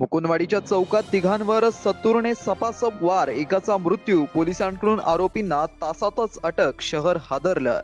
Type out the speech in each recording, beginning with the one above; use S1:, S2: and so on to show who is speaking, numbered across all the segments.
S1: मुकुंदवाडीच्या चौकात तिघांवर सत्तूरने सपासप वार एकाचा मृत्यू पोलिसांकडून आरोपींना तासातच अटक शहर हादरलं.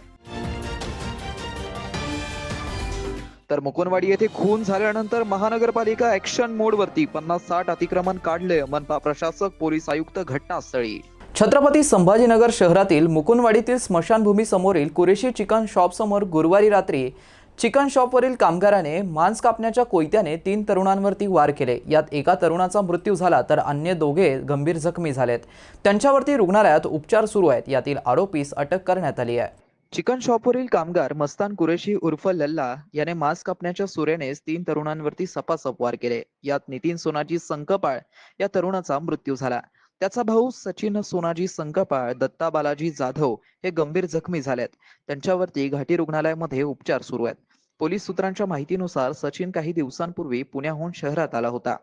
S1: तर मुकुंदवाडी येथे खून झाल्यानंतर महानगरपालिका ऍक्शन मोडवरती पन्नास साठ अतिक्रमण काढले मनपा प्रशासक पोलीस आयुक्त घटनास्थळी.
S2: छत्रपती संभाजीनगर शहरातील मुकुंदवाडीतील स्मशानभूमीसमोरील कुरेशी चिकन शॉपसमोर गुरुवारी रात्री चिकन शॉपवरील कामगाराने मांस कापण्याच्या कोयत्याने तीन तरुणांवरती वार केले. यात एका तरुणाचा मृत्यू झाला तर अन्य दोघे गंभीर जखमी झालेत. त्यांच्यावरती रुग्णालयात उपचार सुरू आहेत. यातील आरोपीस अटक करण्यात आली आहे.
S1: चिकन शॉपवरील कामगार मस्तान कुरेशी उर्फ लल्ला याने मांस कापण्याच्या सुरेनेच तीन तरुणांवरती सपासप वार केले. यात नितीन सोनाजी संकपाळ या तरुणाचा मृत्यू झाला. त्याचा भाऊ सचिन सोनाजी संकपाळ दत्ता बालाजी जाधव हे गंभीर जखमी झालेत. त्यांच्यावरती घाटी रुग्णालयामध्ये उपचार सुरू आहेत. पोलीस सूत्रांच्या माहितीनुसार सचिन काही दिवसांपूर्वी पुण्याहून शहरात आला होता.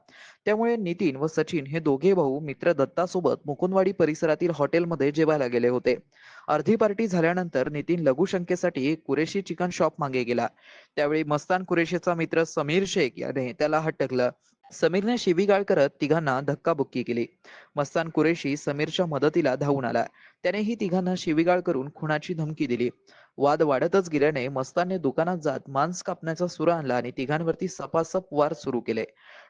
S1: त्यामुळे नितीन व सचिन हे दोघे भाऊ मित्र दत्तासोबत मुकुंदवाडी परिसरातील हॉटेलमध्ये जेवायला गेले होते. अर्धी पार्टी झाल्यानंतर नितीन लघुशंकेसाठी कुरेशी चिकन शॉप मागे गेला. त्यावेळी मस्तान कुरेशीचा मित्र समीर शेख याने त्याला हटकलं समीरने शिवीगाळ करत तिघांना धक्काबुक्की केली. मस्तान कुरेशी समीरच्या मदतीला धावून आला. त्यानेही तिघांना शिवीगाळ करून खुनाची धमकी दिली. वाद वाढतच गेल्याने मस्तानने दुकानात जात मांस कापण्याचा सुर आणला आणि तिघांवरती सपासप वार सुरू केले.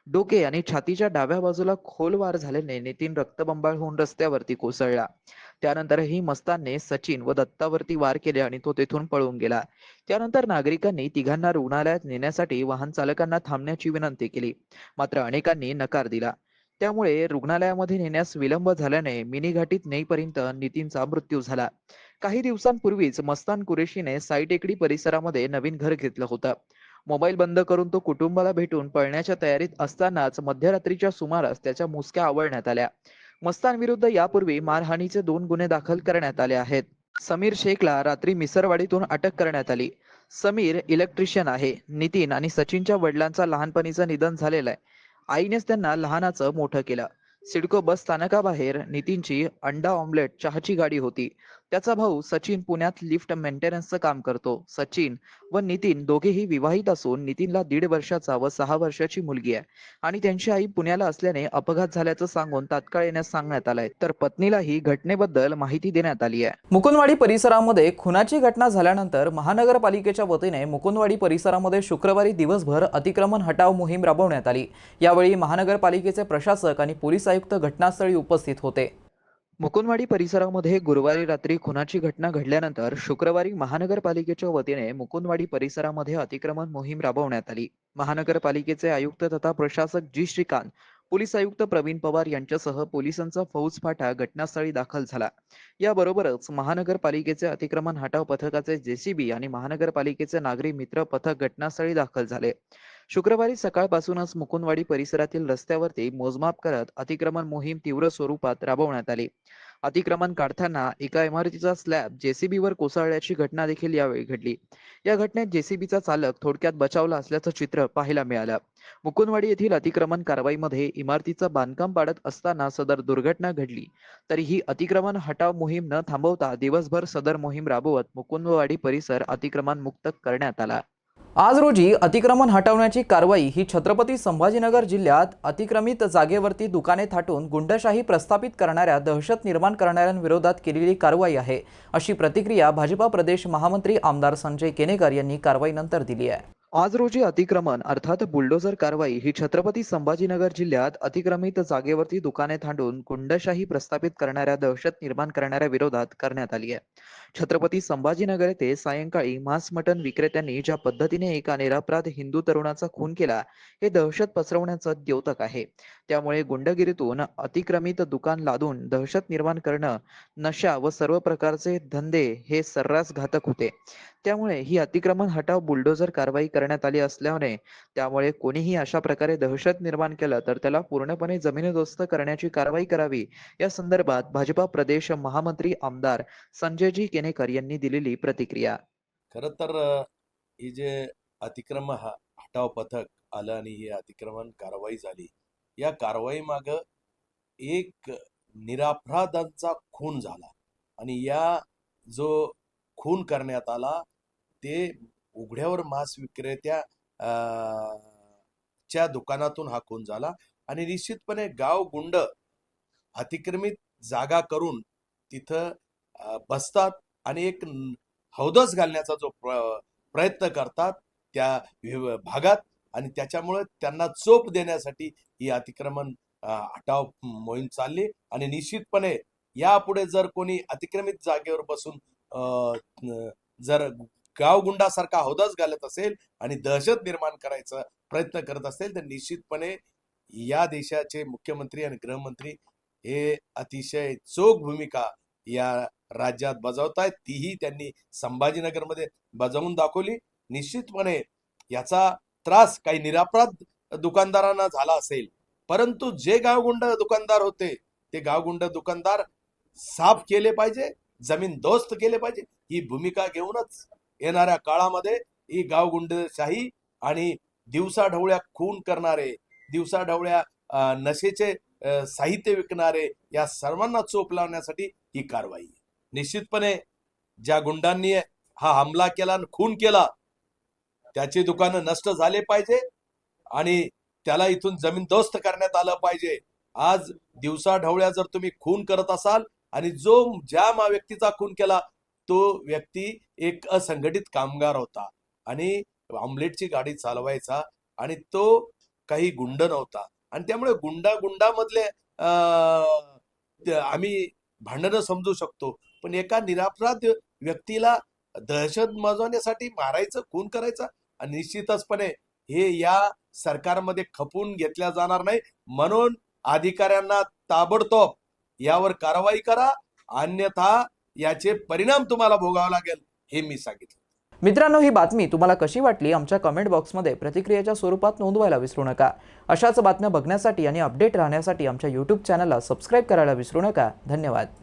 S1: डोके आणि छातीच्या डाव्या बाजूला खोल वार झाल्याने नितीन रक्तबंबाळ होऊन रस्त्यावरती कोसळला. त्यानंतरही मस्तानने सचिन व दत्तावरती वार केले आणि तो तेथून पळून गेला. त्यानंतर नागरिकांनी तिघांना रुग्णालयात नेण्यासाठी वाहन चालकांना थांबण्याची विनंती केली. मात्र अनेकांनी नकार दिला. त्यामुळे रुग्णालयामध्ये नेण्यास विलंब झाल्याने मिनी घाटीत नेईपर्यंत नितीनचा मृत्यू झाला. काही दिवसांपूर्वीच मस्तान कुरेशीने साईटेकडी परिसरामध्ये नवीन घर घेतलं होतं. मोबाईल बंद करून तो कुटुंबाला भेटून पळण्याच्या तयारीत असतानाच मध्यरात्रीच्या सुमारास त्याच्या मुसक्या आवळण्यात आल्या. मस्तानविरुद्ध यापूर्वी मारहाणीचे दोन गुन्हे दाखल करण्यात आले आहेत. समीर शेखला रात्री मिसरवाडीतून अटक करण्यात आली. समीर इलेक्ट्रिशियन आहे. नितीन आणि सचिनच्या वडिलांचा लहानपणीचं निधन झालेलं आहे. आईनेच त्यांना लहानाचं मोठं केलं. सिडको बस स्थानकाबाहेर नितीनची अंडा ऑमलेट चहाची गाडी होती. त्याचा भाऊ सचिन पुण्यात लिफ्ट मेंटेनन्सचं काम करतो. सचिन व नितीन दोघेही विवाहित असून नितीनला दीड वर्षाचा व सहा वर्षाची मुलगी आहे. आणि त्यांची आई पुण्याला असल्याने अपघात झाल्याचं सांगून तात्काळ येण्यास सांगण्यात आलंय. तर पत्नीलाही घटनेबद्दल माहिती देण्यात आली आहे.
S2: मुकुंदवाडी परिसरामध्ये खुनाची घटना झाल्यानंतर महानगरपालिकेच्या वतीने मुकुंदवाडी परिसरामध्ये शुक्रवारी दिवसभर अतिक्रमण हटाव मोहीम राबवण्यात आली. यावेळी महानगरपालिकेचे प्रशासक आणि पोलीस आयुक्त घटनास्थळी उपस्थित होते.
S1: मुकुंदवाडी परिसरामध्ये गुरुवारी रात्री खुनाची घटना घडल्यानंतर शुक्रवारी महानगरपालिकेच्या वतीने मुकुंदवाडी परिसरामध्ये अतिक्रमण मोहीम राबवण्यात आली. महानगरपालिकेचे आयुक्त तथा प्रशासक जी श्रीकांत पोलीस आयुक्त प्रवीण पवार यांच्यासह पोलिसांचा फौजफाटा घटनास्थळी दाखल झाला. याबरोबरच महानगरपालिकेचे अतिक्रमण हटाव पथकाचे जेसीबी आणि महानगरपालिकेचे नागरी मित्र पथक घटनास्थळी दाखल झाले. शुक्रवारी सकाळपासूनच मुकुंदवाडी परिसरातील रस्त्यावरती मोजमाप करत अतिक्रमण मोहीम तीव्र स्वरूपात राबवण्यात आली. अतिक्रमण काढताना एका इमारतीचा स्लॅब जेसीबीवर कोसळल्याची घटना देखील यावेळी घडली. या घटनेत जेसीबीचा चालक थोडक्यात बचावला असल्याचं चित्र पाहायला मिळालं. मुकुंदवाडी येथील अतिक्रमण कारवाईमध्ये इमारतीचं बांधकाम पाडत असताना सदर दुर्घटना घडली. तरीही अतिक्रमण हटाव मोहीम न थांबवता दिवसभर सदर मोहीम राबवत मुकुंदवाडी परिसर अतिक्रमण मुक्त करण्यात आला.
S2: आज रोजी अतिक्रमण हटवण्याची कारवाई ही छत्रपती संभाजीनगर जिल्ह्यात अतिक्रमित जागेवरती दुकाने थाटून गुंडशाही प्रस्थापित करणाऱ्या दहशत निर्माण करणाऱ्यांविरोधात केलेली कारवाई आहे अशी प्रतिक्रिया भाजपा प्रदेश महामंत्री आमदार संजय केनेकर यांनी कारवाईनंतर दिली आहे.
S1: आज रोजी अतिक्रमण अर्थात बुलडोझर कारवाई ही छत्रपती संभाजीनगर जिल्ह्यात अतिक्रमित जागेवरती दुकाने थांडून गुंडशाही प्रस्थापित करणाऱ्या दहशत निर्माण करणाऱ्या विरोधात करण्यात आली आहे. छत्रपती संभाजीनगर येथे सायंकाळी मांस मटण विक्रेत्यांनी ज्या पद्धतीने एका निरापराध हिंदू तरुणाचा खून केला हे दहशत पसरवण्याचं द्योतक आहे. त्यामुळे गुंडगिरीतून अतिक्रमित दुकान लादून दहशत निर्माण करणं नशा व सर्व प्रकारचे धंदे हे सर्रास घातक होते. त्यामुळे ही अतिक्रमण हटाव बुलडोझर कारवाई करण्यात आली असल्याने त्यामुळे कोणीही अशा प्रकारे दहशत निर्माण केलं तर त्याला पूर्णपणे जमीनदोस्त करण्याची कारवाई करावी. या संदर्भात भाजपा प्रदेश महामंत्री आमदार संजयजी केनेकर यांनी दिलेली प्रतिक्रिया.
S3: खर तर अ, ही जे अतिक्रमण हटाव पथक आलं आणि ही अतिक्रमण कारवाई झाली. या कारवाई माग एक निरापराधांचा खून झाला. आणि या जो खून करण्यात आला ते उघड्यावर मांस विक्रेत्या च्या दुकानातून हा खून झाला आणि निश्चितपणे गाव गुंड अतिक्रमित जागा करून तिथं बसतात आणि एक हौदस घालण्याचा जो प्रयत्न करतात त्या भागात आणि त्याच्यामुळे त्यांना चोप देण्यासाठी ही अतिक्रमण हटाव मोहीम चालली आणि निश्चितपणे यापुढे जर कोणी अतिक्रमित जागेवर बसून जर गावगुंडासारखा हौदाच घालत असेल आणि दहशत निर्माण करायचा प्रयत्न करत असेल तर निश्चितपणे या देशाचे मुख्यमंत्री आणि गृहमंत्री हे अतिशय चोख भूमिका या राज्यात बजावतायत. तीही त्यांनी संभाजीनगरमध्ये बजावून दाखवली. निश्चितपणे याचा त्रास काही निरापराध दुकानदारांना झाला असेल. परंतु जे गावगुंड दुकानदार होते ते गावगुंड दुकानदार साफ केले पाहिजे जमीन दोस्त केले पाहिजे ही भूमिका घेऊनच येणाऱ्या काळामध्ये ही गावगुंडशाही आणि दिवसाढवळ्या खून करणारे दिवसाढवळ्या नशेचे साहित्य विकणारे या सर्वांना चोप लावण्यासाठी ही कारवाई निश्चितपणे ज्या गुंडांनी हा हमला केला आणि खून केला त्याची दुकानं नष्ट झाले पाहिजे आणि त्याला इथून जमीन दोस्त करण्यात आलं पाहिजे. आज दिवसाढवळ्या जर तुम्ही खून करत असाल आणि जो ज्या मा- व्यक्तीचा खून केला तो व्यक्ती एक असंघटित कामगार होता आणि ऑमलेटची गाडी चालवायचा आणि तो काही गुंड नव्हता. आणि त्यामुळे गुंडा गुंडामधले अं, आम्ही भांडणं समजू शकतो. पण एका निरापराध व्यक्तीला दहशत माजवण्यासाठी मारायचं खून करायचं आणि निश्चितचपणे हे या सरकारमध्ये खपून घेतल्या जाणार नाही म्हणून अधिकाऱ्यांना ताबडतोब यावर कारवाई करा. अन्यथा याचे परिणाम तुम्हाला भोगावं लागेल हे मी सांगितलं.
S2: मित्रांनो ही बातमी तुम्हाला कशी वाटली आमच्या कमेंट बॉक्समध्ये प्रतिक्रियेच्या स्वरूपात नोंदवायला विसरू नका. अशाच बातम्या बघण्यासाठी आणि अपडेट राहण्यासाठी आमच्या यूट्यूब चॅनलला सबस्क्राईब करायला विसरू नका. धन्यवाद.